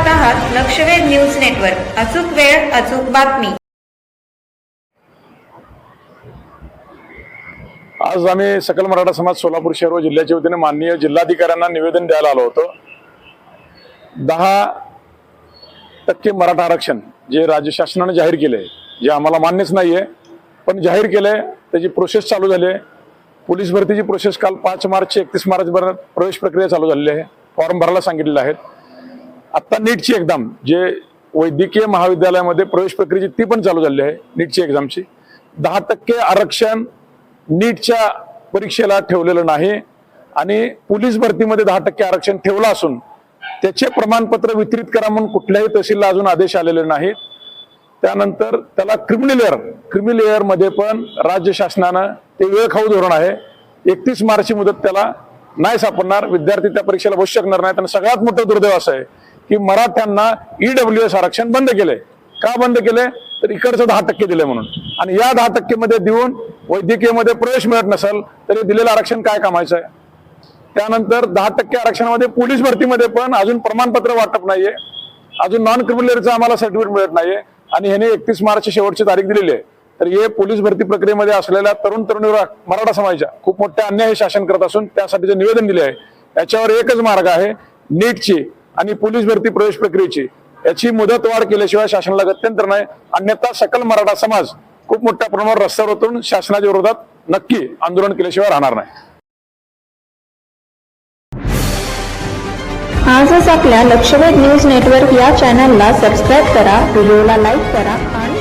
लक्षवेध news network. अचूक वेळ अचूक बातमी. आज आम्ही सकल मराठा समाज सोलापूर शहर व जिल्ह्याच्या वतीने माननीय जिल्हाधिकाऱ्यांना निवेदन द्यायला आलो होतो. दहा टक्के मराठा आरक्षण जे राज्य शासनाने जाहीर केले जे आम्हाला मान्यच नाहीये पण जाहीर केले त्याची प्रोसेस चालू झाली आहे. पोलीस भरतीची प्रोसेस काल पाच मार्च एकतीस मार्च पर्यंत प्रवेश प्रक्रिया चालू झालेली आहे. फॉर्म भरायला सांगितलेले आहेत आत्ता नीटची एक्झाम जे वैद्यकीय महाविद्यालयामध्ये प्रवेश प्रक्रियेची ती पण चालू झाली आहे नीटची एक्झामची दहा टक्के आरक्षण नीटच्या परीक्षेला ठेवलेलं नाही आणि पोलीस भरतीमध्ये दहा टक्के आरक्षण ठेवलं असून त्याचे प्रमाणपत्र वितरित करा म्हणून कुठल्याही तहसीलला अजून आदेश आलेले नाहीत. त्यानंतर त्याला क्रिमिनल एअर क्रिमिनल एअर पण राज्य शासनानं ते वेळखाऊ धोरण आहे. एकतीस मार्चची मुदत त्याला नाही सापडणार विद्यार्थी त्या परीक्षेला बसू शकणार नाही. आणि सगळ्यात मोठं दुर्दैव असं आहे की मराठ्यांना ईडब्ल्यू एस आरक्षण बंद केलंय. का बंद केलंय? तर इकडचं दहा टक्के दिले म्हणून. आणि या दहा टक्केमध्ये देऊन वैद्यकीयमध्ये प्रवेश मिळत नसेल तरी दिलेलं आरक्षण काय कामायचं आहे? त्यानंतर दहा टक्के आरक्षणामध्ये पोलीस भरतीमध्ये पण अजून प्रमाणपत्र वाटप नाहीये. अजून नॉन क्रिमिनलचं आम्हाला सर्टिफिकेट मिळत नाहीये. आणि ह्याने एकतीस मार्च शेवटची तारीख दिलेली आहे. तर हे पोलीस भरती प्रक्रियेमध्ये असलेल्या तरुण तरुणीवर मराठा समाजाच्या खूप मोठ्या अन्याय हे शासन करत असून त्यासाठी जे निवेदन दिले आहे याच्यावर एकच मार्ग आहे नीटची आणि पोलीस भरती प्रवेश प्रक्रियेची. याची मुदत वाढ केल्याशिवाय शासनाला गत्यंतर नाही. अन्यथा सकल मराठा समाज खूप मोठ्या प्रमाणावर रस्त्यावर उतरून शासनाच्या विरोधात नक्की आंदोलन केल्याशिवाय राहणार नाही. आजच आपल्या लक्षवेध न्यूज नेटवर्क या चॅनलला सबस्क्राईब करा व्हिडिओला लाईक करा आणि